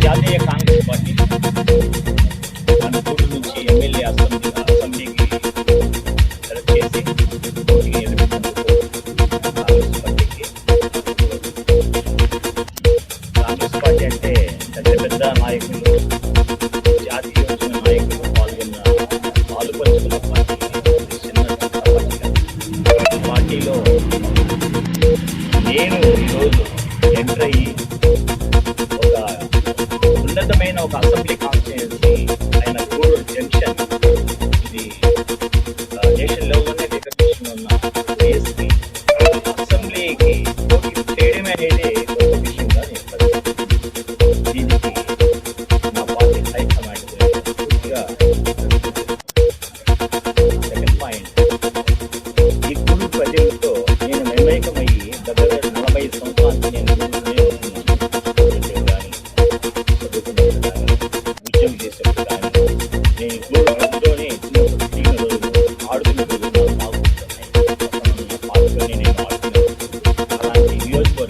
Gracias.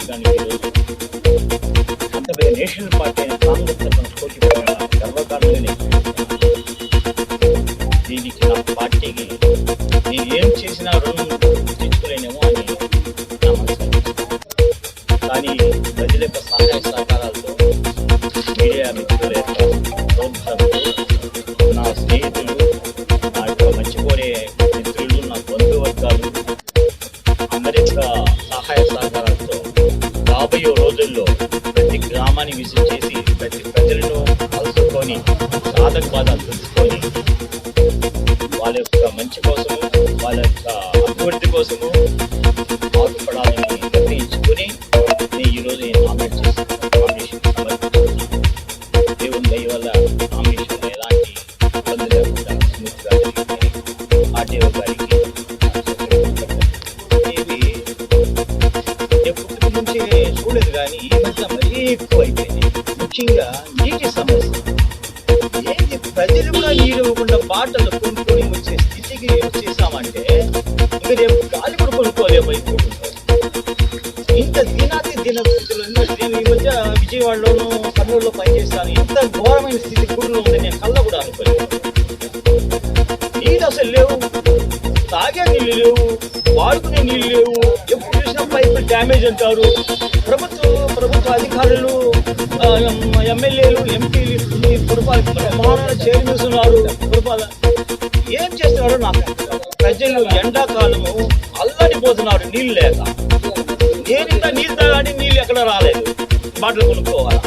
నియోజకవర్గానికి ఈరోజు అంత పెద్ద నేషనల్ పార్టీ అయిన కాంగ్రెస్ తరఫున పోటీ పడడం గర్వకారణంగా దీనికి నా పార్టీకి. నేను ఏం చేసినా రుణం రాబోయే రోజుల్లో ప్రతి గ్రామాన్ని విజిట్ చేసి ప్రతి ప్రజలను కలుసుకొని సాధక బాధలు తెలుసుకొని వాళ్ళ యొక్క మంచి కోసము వాళ్ళ యొక్క అభివృద్ధి కోసము ఎక్కువైపోయింది ముఖ్యంగా నీటి సమస్య. ఏంటి? ప్రజలు కూడా నీరు ఇవ్వకుండా బాటలు కొనుక్కొని వచ్చే స్థితికి వచ్చేసామంటే ఇంకా రేపు గాలి కూడా కొనుక్కోలేము ఇంత దినాతి దిన స్థితిలో నేను ఈ మధ్య విజయవాడలోనూ కర్నూలులో పనిచేస్తాను. ఇంత ఘోరమైన స్థితి గుడిలో ఉంది నేను కళ్ళ కూడా అనుకోలేదు నీళ్ళు అసలు లేవు. తాగే నీళ్ళు లేవు. వాడుకునే నీళ్ళు లేవు. ఎప్పుడు పైపు డ్యామేజ్ అంటారు. ప్రభుత్వ ప్రభుత్వ అధికారులు ఎం- ఎమ్మెల్యేలు ఎంపీలు ఈ పురపాలక మహారాణ చైర్మన్స్ ఉన్నారు పురపాలక ఏం చేస్తున్నారో నాకు ప్రజలు ఎండాకాలము అల్లడిపోతున్నారు నీళ్ళు లేక. నేను ఇంత నీళ్ళు తాగాని నీళ్ళు ఎక్కడ రాలేదు? బాటలు కొనుక్కోవాలి?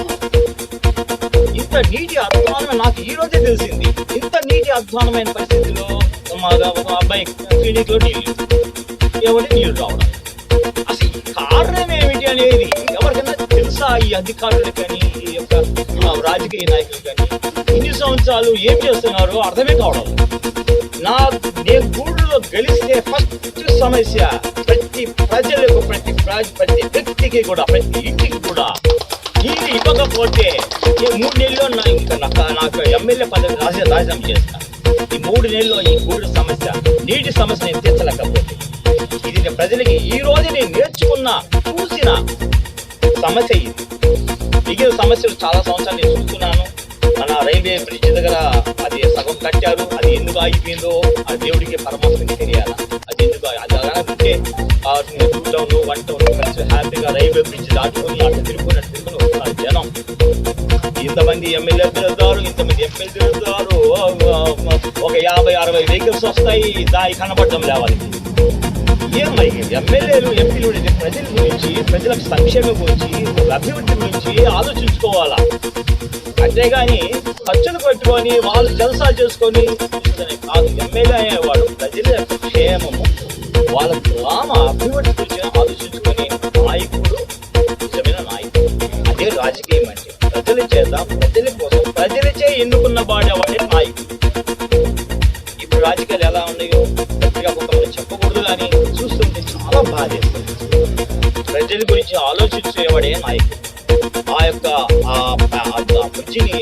ఇంత నీటి అధ్వానమే నాకు ఈ రోజే తెలిసింది. ఇంత నీటి అధ్వానమైన పరిస్థితిలో మా అబ్బాయి క్లినిక్లో నీళ్ళు ఎవరి నీళ్ళు రావడం? కారణం ఏమిటి అనేది ఎవరికైనా తెలుసా ఈ అధికారులు కానీ ఈ యొక్క రాజకీయ నాయకులు కానీ ఇన్ని సంవత్సరాలు ఏం చేస్తున్నారో అర్థమే కావడం నా నేను గూడులో గెలిస్తే ఫస్ట్ సమస్య ప్రతి ప్రజలకు ప్రతి ప్రతి వ్యక్తికి కూడా ప్రతి ఇంటికి కూడా. నీళ్ళు ఇవ్వకపోతే మూడు నెలల్లో నా ఇంకా నాకు ఎమ్మెల్యే పదవి రాజీ రాజీనామా చేస్తాను ఈ మూడు నెలల్లో ఈ గూడు సమస్య నీటి సమస్య నేను తీర్చలేకపోతే. ఇది ప్రజలకి ఈ రోజు నేను నేర్చుకున్న సమస్య ఇది. మిగిలిన సమస్యలు చాలా సంవత్సరాలు నేను చూస్తున్నాను. మన రైల్వే బ్రిడ్జ్ దగ్గర అది సగం కట్టారు. అది ఎందుకు ఆగిపోయిందో ఆ దేవుడికి పరమాత్మకి తెలియాలి? అది ఎందుకు అది అలాగే ఉంటే టూ టౌన్ వన్ టౌన్ కలిసి హ్యాపీగా రైల్వే బ్రిడ్జ్ దాటుకొని అట్లా తిరుగుకుని అట్లా తిరుగుకుని వస్తున్నారు జనం. ఇంతమంది ఎమ్మెల్యే తిరుగుతారు ఇంతమంది ఎమ్మెల్యే తిరుగుతారు ఒక యాభై అరవై వెహికల్స్ వస్తాయి. దాయి కనబడడం లేవాలి. ఏం ఎమ్మెల్యేలు ఎంపీలు ప్రజలు ప్రజలకు సంక్షేమం గురించి అభివృద్ధి గురించి ఆలోచించుకోవాలా? అంతేగాని ఖర్చులు పెట్టుకొని వాళ్ళు జలసా చేసుకొని కాదు ఎమ్మెల్యే అయ్యేవాడు. ప్రజల క్షేమము వాళ్ళ గ్రామ అభివృద్ధి గురించి ఆలోచించుకొని నాయకుడు నిజమైన నాయకుడు. అదే రాజకీయం అంటే ప్రజల చేత ప్రజలకు ప్రజల గురించి ఆలోచించేవాడే నాయకుడు ఆ యొక్క ఆ ఆ- బ్రిడ్జిని